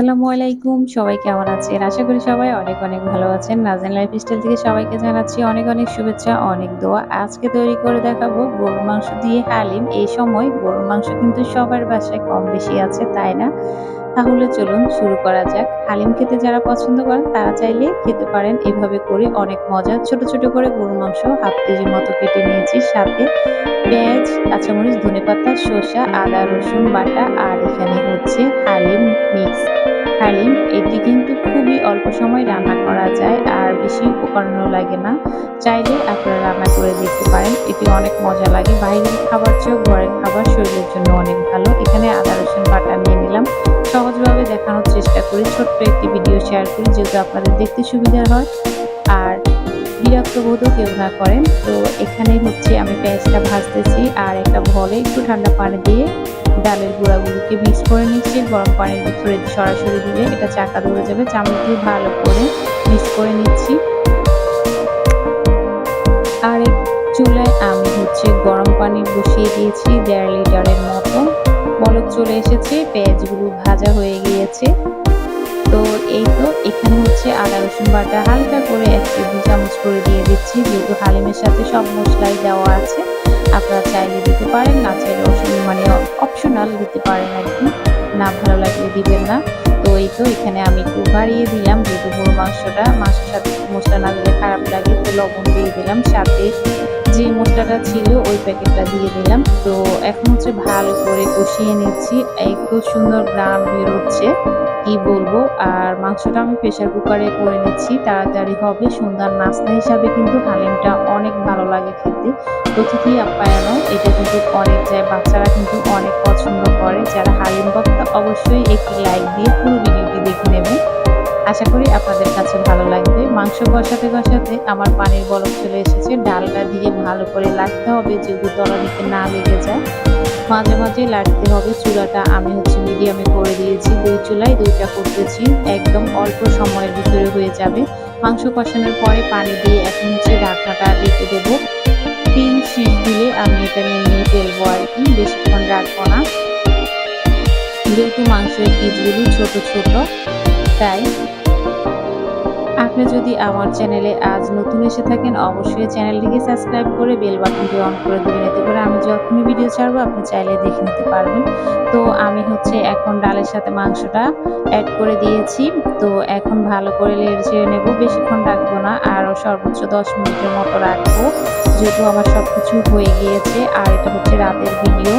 আসসালামু আলাইকুম। সবাই কেমন আছেন? আশা করি সবাই অনেক অনেক ভালো আছেন। নাজেন লাইফ স্টাইল থেকে সবাইকে জানাচ্ছি অনেক অনেক শুভেচ্ছা, অনেক দোয়া। আজকে তৈরি করে দেখাবো গরুর মাংস দিয়ে হালিম। এই সময় গরুর মাংস কিন্তু সবার বাসায় কম বেশি আছে, তাই না? তাহলে চলুন শুরু করা যাক। হালিম খেতে যারা পছন্দ করেন, তারা চাইলে খেতে পারেন। এভাবে করে অনেক মজা। ছোট ছোট করে গরুর মাংস হাফ কেজির মতো কেটে নিয়েছি। সাথে পেঁয়াজ, কাঁচামরিচ, ধনেপাতা, শসা, আদা, রসুন বাটা আর এখানে হচ্ছে হালিম মিক্স হালিম এটি কিন্তু খুবই অল্প সময় রান্না করা যায় আর বেশি উপকরণও লাগে না। চাইলে আপনারা রান্না করে দেখতে পারেন, এটি অনেক মজা লাগে। বাইরের খাবার চেয়েও ঘরের খাবার শরীরের জন্য অনেক ভালো। এখানে আদা, রসুন বাটা নিয়ে নিলাম। সহজভাবে দেখানোর চেষ্টা করি, ছোট্ট একটি ভিডিও শেয়ার করি, যেহেতু আপনাদের দেখতে সুবিধা হয়। আর বিরক্ত বোধও কেউ না করেন। তো এখানে হচ্ছে আমি পেঁয়াজটা ভাজতেছি আর একটা ভলে একটু ঠান্ডা পানি দিয়ে ডালের গুঁড়াগুলোকে মিক্স করে নিচ্ছি, গরম পানির ভিতরে সরাসরি দিলে এটা চাকা ধরে যাবে। চামচ দিয়ে ভালো করে মিক্স করে নিচ্ছি। আর এক চুলায় আমি হচ্ছে গরম পানি বসিয়ে দিয়েছি দেড় লিটারের মতো। বলক চলে এসেছে, পেঁয়াজগুলো ভাজা হয়ে গিয়েছে। তো এই তো, এখানে হচ্ছে আদা, রসুন বাটা হালকা করে এক টেবিল চামচ করে দিয়ে দিচ্ছি। যেহেতু হালিমের সাথে সব মশলাই দেওয়া আছে, আপনারা চাইলে দিতে পারেন, না চাইলে রসুন মানে অপশনাল দিতে পারেন আর কি। না ভালো লাগলে দিবেন না। এই তো এখানে আমি একটু বাড়িয়ে দিলাম যেহেতু গরু মাংসটা। মাংসের সাথে মশলা না দিলে খারাপ লাগে তো লবণ দিয়ে দিলাম। সাথে যে মশলাটা ছিল, ওই প্যাকেটটা দিয়ে দিলাম। তো এখন হচ্ছে ভালো করে কষিয়ে নিচ্ছি। একটু সুন্দর গ্রাম বেরোচ্ছে কি বলব? আর মাংসটা আমি প্রেশার কুকারে করে নিচ্ছি, তাড়াতাড়ি হবে। সুন্দর নাস্তা হিসাবে কিন্তু হালিমটা অনেক ভালো লাগে খেতে। অতিথি আপ্যায়নও এটা কিন্তু অনেক অবশ্যই একটি লাইক দিয়ে পুরো ভিডিওটি দেখে নেবেন। আশা করি আপনাদের কাছে ভালো লাগবে। মাংস কষাতে কষাতে আমার পানির বলক চলে এসেছে। ডালটা দিয়ে ভালো করে লাগতে হবে যেহেতু তলানিতে না লেগে যায়। মাঝে মাঝে লাড়তে হবে। চুলাটা আমি হচ্ছে মিডিয়ামে করে দিয়েছি। দুই চুলায় দুইটা করতেছি। একদম অল্প সময়ের ভিতরে হয়ে যাবে। মাংস কষানোর পরে পানি দিয়ে এখন হচ্ছে ঢাকনাটা রেখে দেবো। তিন শীত দিলে আমি এটা নিয়ে ফেলব আর কি। বেশিক্ষণ রাখব না। যেহেতু মাংসের পিসগুলি ছোট ছোট, তাই আপনি যদি আমার চ্যানেলে আজ নতুন এসে থাকেন, অবশ্যই চ্যানেলটিকে সাবস্ক্রাইব করে বেল বাটনটি অন করে দেবেন। এতে করে আমি যখনই ভিডিও ছাড়বো, আপনি চাইলে দেখে নিতে পারবেন। তো আমি হচ্ছে এখন ডালের সাথে মাংসটা অ্যাড করে দিয়েছি। তো এখন ভালো করে লেড়ে ছেড়ে নেব। বেশিক্ষণ রাখব না আরও সর্বোচ্চ দশ মিনিটের মতো রাখব। যেহেতু আমার সব কিছু হয়ে গিয়েছে, আর এটা হচ্ছে রাতের ভিডিও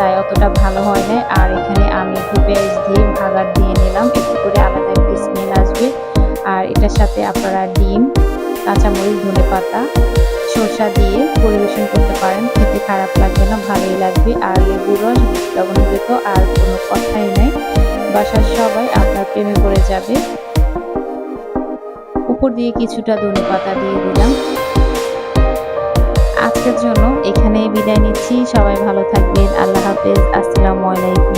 তাই অতটা ভালো হয় না আর এখানে আমি একটু পেঁয়াজ দিয়ে ভাগার দিয়ে নিলাম। একটু করে আলাদা একটা স্মেল আসবে। আর এটার সাথে আপনারা ডিম, কাঁচামরিচ, ধনে পাতা শসা দিয়ে পরিবেশন করতে পারেন। খেতে খারাপ লাগবে না, ভালোই লাগবে। আর লেবু রস লবণ তো আর কোনো কথাই নেই। বাসার সবাই আপনার প্রেমে পড়ে যাবে। উপর দিয়ে কিছুটা ধনে পাতা দিয়ে দিলাম। এখানে বিদায় নিচ্ছি। সবাই ভালো থাকবেন। আল্লাহ হাফেজ। আসসালামু আলাইকুম।